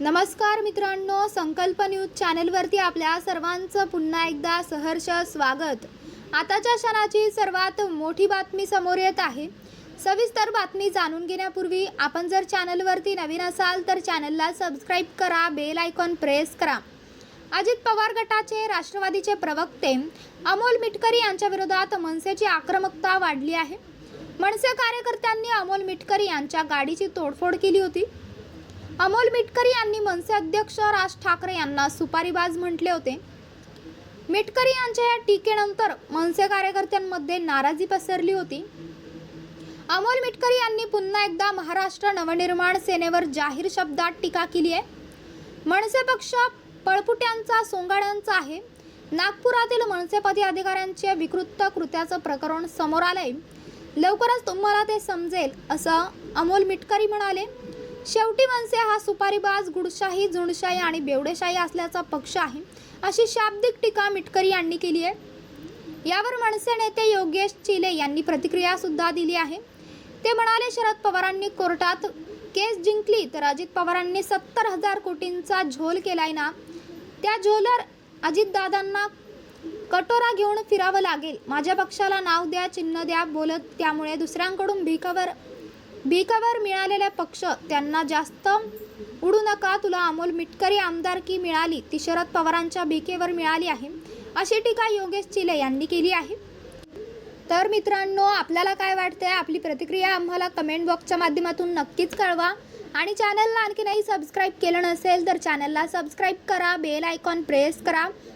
नमस्कार मित्रांनो संकल्प न्यूज चॅनलवरती आपल्या सर्वांचं पुन्हा एकदा सहर्ष स्वागत. आताच्या क्षणाची सर्वात मोठी बातमी समोर येत आहे. सविस्तर बातमी जाणून घेण्यापूर्वी आपण जर चॅनलवरती नवीन असाल तर चॅनलला सबस्क्राईब करा बेल आयकॉन प्रेस करा. अजित पवार गटाचे राष्ट्रवादीचे प्रवक्ते अमोल मिटकरी यांच्या विरोधात मनसेची आक्रमकता वाढली आहे. मनसे कार्यकर्त्यांनी अमोल मिटकरी यांच्या गाडीची तोडफोड केली होती. अमोल मिटकरी यांनी मनसे अध्यक्ष राज ठाकरे यांना सुपारीबाज म्हटले होते. मिटकरी यांच्या या टीकेनंतर मनसे कार्यकर्त्यांमध्ये नाराजी पसरली होती. अमोल मिटकरी यांनी पुन्हा एकदा महाराष्ट्र नवनिर्माण सेनेवर जाहीर शब्दात टीका केली आहे. मनसे पक्ष पळपुट्यांचा सोंगाड्यांचा आहे. नागपुरातील मनसेपदी अधिकाऱ्यांचे विकृत कृत्याचं प्रकरण समोर आलंय. लवकरच तुम्हाला ते समजेल असं अमोल मिटकरी म्हणाले. शेवटी मनसे हा सुपारीबाज गुडशाही झुंडशाही आणि बेवडेशाही असल्याचा पक्ष आहे अशी शाब्दिक टीका मिटकरी यांनी केली आहे. यावर मनसे नेते योगेश चिले यांनी प्रतिक्रिया सुद्धा दिली आहे. ते म्हणाले शरद पवारांनी कोर्टात केस जिंकली तर अजित पवारांनी सत्तर हजार कोटींचा झोल केलाय ना? त्या झोलर अजितदादांना कटोरा घेऊन फिरावं लागेल. माझ्या पक्षाला नाव द्या चिन्ह द्या बोलत त्यामुळे दुसऱ्यांकडून भिकावर भीकावर मिळालेले पक्ष त्यांना जास्त उडू नका तुला अमोल मिटकरी आमदारकी मिळाली ती शरद पवारांच्या भीकेवर मिळाली आहे अशी टीका योगेश चिले यांनी केली आहे. तर मित्रांनो आपल्याला काय वाटतंय? आपली प्रतिक्रिया आम्हाला कमेंट बॉक्सच्या माध्यमातून नक्कीच कळवा. आणि चॅनलला आणखी नाही सबस्क्राईब केलं नसेल तर चॅनलला सबस्क्राईब करा बेल आयकॉन प्रेस करा.